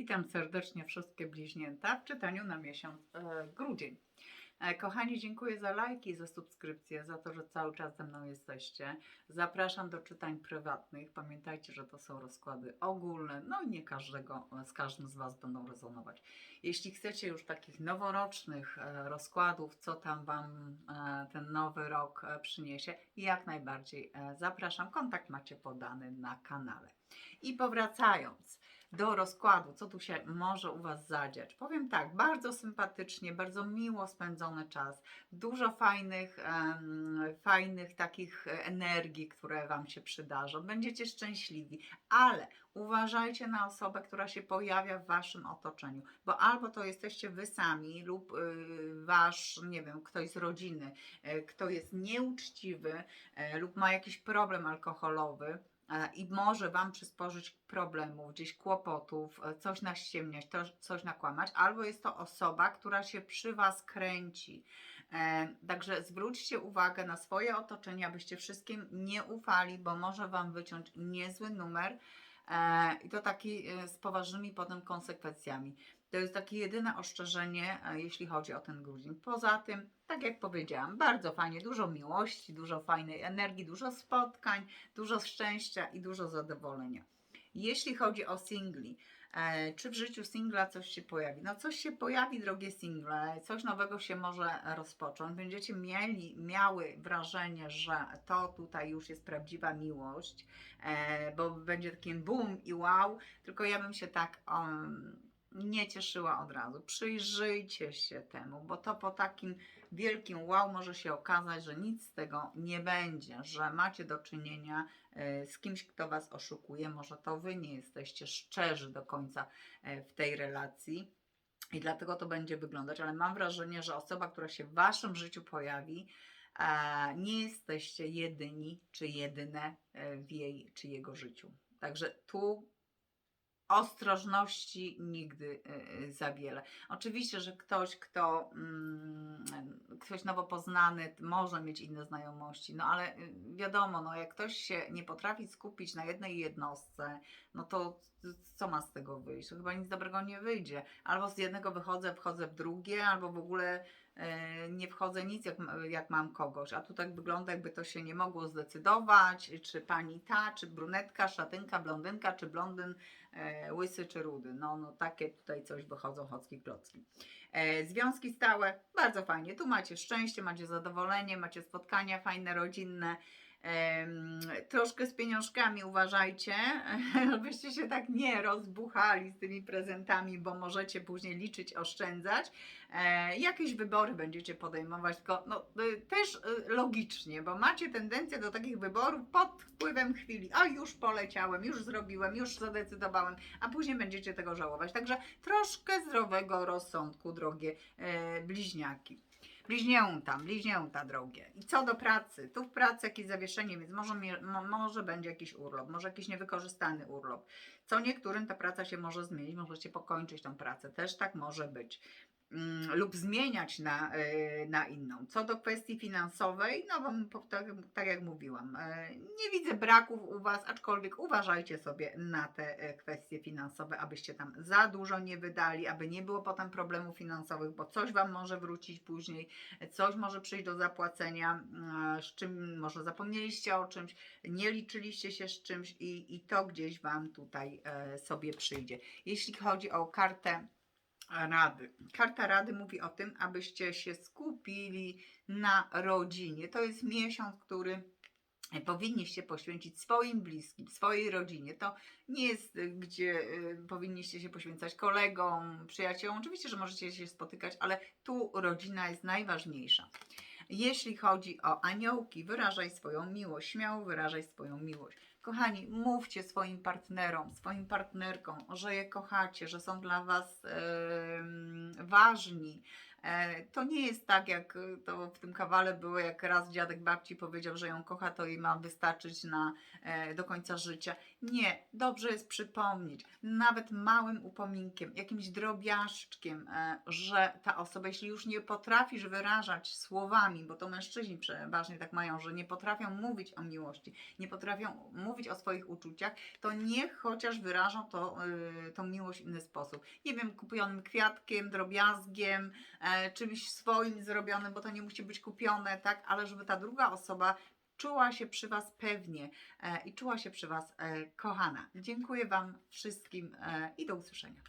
Witam serdecznie wszystkie bliźnięta w czytaniu na miesiąc e, grudzień. E, kochani, dziękuję za lajki, za subskrypcje, za to, że cały czas ze mną jesteście. Zapraszam do czytań prywatnych. Pamiętajcie, że to są rozkłady ogólne, no i nie każdego, z każdym z Was będą rezonować. Jeśli chcecie już takich noworocznych e, rozkładów, co tam Wam e, ten nowy rok e, przyniesie, jak najbardziej e, zapraszam. Kontakt macie podany na kanale. I powracając do rozkładu, co tu się może u Was zadziać. Powiem tak, bardzo sympatycznie, bardzo miło spędzony czas, dużo fajnych, em, fajnych takich energii, które Wam się przydarzą. Będziecie szczęśliwi, ale uważajcie na osobę, która się pojawia w Waszym otoczeniu, bo albo to jesteście Wy sami lub y, Wasz, nie wiem, ktoś z rodziny, y, kto jest nieuczciwy y, lub ma jakiś problem alkoholowy, i może Wam przysporzyć problemów, gdzieś kłopotów, e, coś naściemniać, coś nakłamać, albo jest to osoba, która się przy Was kręci. E, Także zwróćcie uwagę na swoje otoczenie, abyście wszystkim nie ufali, bo może Wam wyciąć niezły numer e, i to taki e, z poważnymi potem konsekwencjami. To jest takie jedyne ostrzeżenie, e, jeśli chodzi o ten grudzień. Poza tym, tak jak powiedziałam, bardzo fajnie, dużo miłości, dużo fajnej energii, dużo spotkań, dużo szczęścia i dużo zadowolenia. Jeśli chodzi o singli, e, czy w życiu singla coś się pojawi? No coś się pojawi, drogie single, coś nowego się może rozpocząć. Będziecie mieli, miały wrażenie, że to tutaj już jest prawdziwa miłość, e, bo będzie takim boom i wow, tylko ja bym się tak um, nie cieszyła od razu. Przyjrzyjcie się temu, bo to po takim wielkim wow może się okazać, że nic z tego nie będzie, że macie do czynienia e, z kimś, kto Was oszukuje. Może to Wy nie jesteście szczerzy do końca e, w tej relacji. I dlatego to będzie wyglądać, ale mam wrażenie, że osoba, która się w Waszym życiu pojawi, e, nie jesteście jedyni czy jedyne w jej czy jego życiu. Także tu ostrożności nigdy y, za wiele. Oczywiście, że ktoś, kto mm, ktoś nowo poznany może mieć inne znajomości, no ale y, wiadomo, no jak ktoś się nie potrafi skupić na jednej jednostce, no to co ma z tego wyjść? To chyba nic dobrego nie wyjdzie. Albo z jednego wychodzę, wchodzę w drugie, albo w ogóle nie wchodzę nic, jak, jak mam kogoś. A tu tak wygląda, jakby to się nie mogło zdecydować, czy pani ta, czy brunetka, szatynka, blondynka, czy blondyn, e, łysy, czy rudy. No, no takie tutaj coś wychodzą chocki klocki. E, związki stałe, bardzo fajnie. Tu macie szczęście, macie zadowolenie, macie spotkania fajne, rodzinne. Troszkę z pieniążkami uważajcie, żebyście się tak nie rozbuchali z tymi prezentami, bo możecie później liczyć, oszczędzać. E, jakieś wybory będziecie podejmować, tylko no, y, też y, logicznie, bo macie tendencję do takich wyborów pod wpływem chwili. A już poleciałem, już zrobiłem, już zadecydowałem, a później będziecie tego żałować. Także troszkę zdrowego rozsądku, drogie e, bliźniaki. Bliźnięta, bliźnięta drogie. I co do pracy? Tu w pracy jakieś zawieszenie, więc może, może będzie jakiś urlop, może jakiś niewykorzystany urlop. Co niektórym ta praca się może zmienić, możecie pokończyć tą pracę, też tak może być. Mm, lub zmieniać na, y, na inną. Co do kwestii finansowej, no wam tak, tak jak mówiłam, y, nie widzę braków u Was, aczkolwiek uważajcie sobie na te y, kwestie finansowe, abyście tam za dużo nie wydali, aby nie było potem problemów finansowych, bo coś Wam może wrócić później, coś może przyjść do zapłacenia, y, z czym może zapomnieliście o czymś, nie liczyliście się z czymś i, i to gdzieś Wam tutaj e, sobie przyjdzie. Jeśli chodzi o kartę Rady. Karta Rady mówi o tym, abyście się skupili na rodzinie. To jest miesiąc, który powinniście poświęcić swoim bliskim, swojej rodzinie. To nie jest, y, gdzie y, powinniście się poświęcać kolegom, przyjaciołom. Oczywiście, że możecie się spotykać, ale tu rodzina jest najważniejsza. Jeśli chodzi o aniołki, wyrażaj swoją miłość, śmiało wyrażaj swoją miłość. Kochani, mówcie swoim partnerom, swoim partnerkom, że je kochacie, że są dla Was em, ważni, To nie jest tak, jak e, to w tym kawale było, jak raz dziadek babci powiedział, że ją kocha, to jej ma wystarczyć na, e, do końca życia. Nie, dobrze jest przypomnieć, nawet małym upominkiem, jakimś drobiażdżkiem, e, że ta osoba, jeśli już nie potrafisz wyrażać słowami, bo to mężczyźni przeważnie tak mają, że nie potrafią mówić o miłości, nie potrafią mówić o swoich uczuciach, to niech chociaż wyrażą to, tą miłość w inny sposób. Nie wiem, kupionym kwiatkiem, drobiazgiem, e, czymś swoim zrobionym, bo to nie musi być kupione, tak, ale żeby ta druga osoba czuła się przy Was pewnie e, i czuła się przy Was e, kochana. Dziękuję Wam wszystkim e, i do usłyszenia.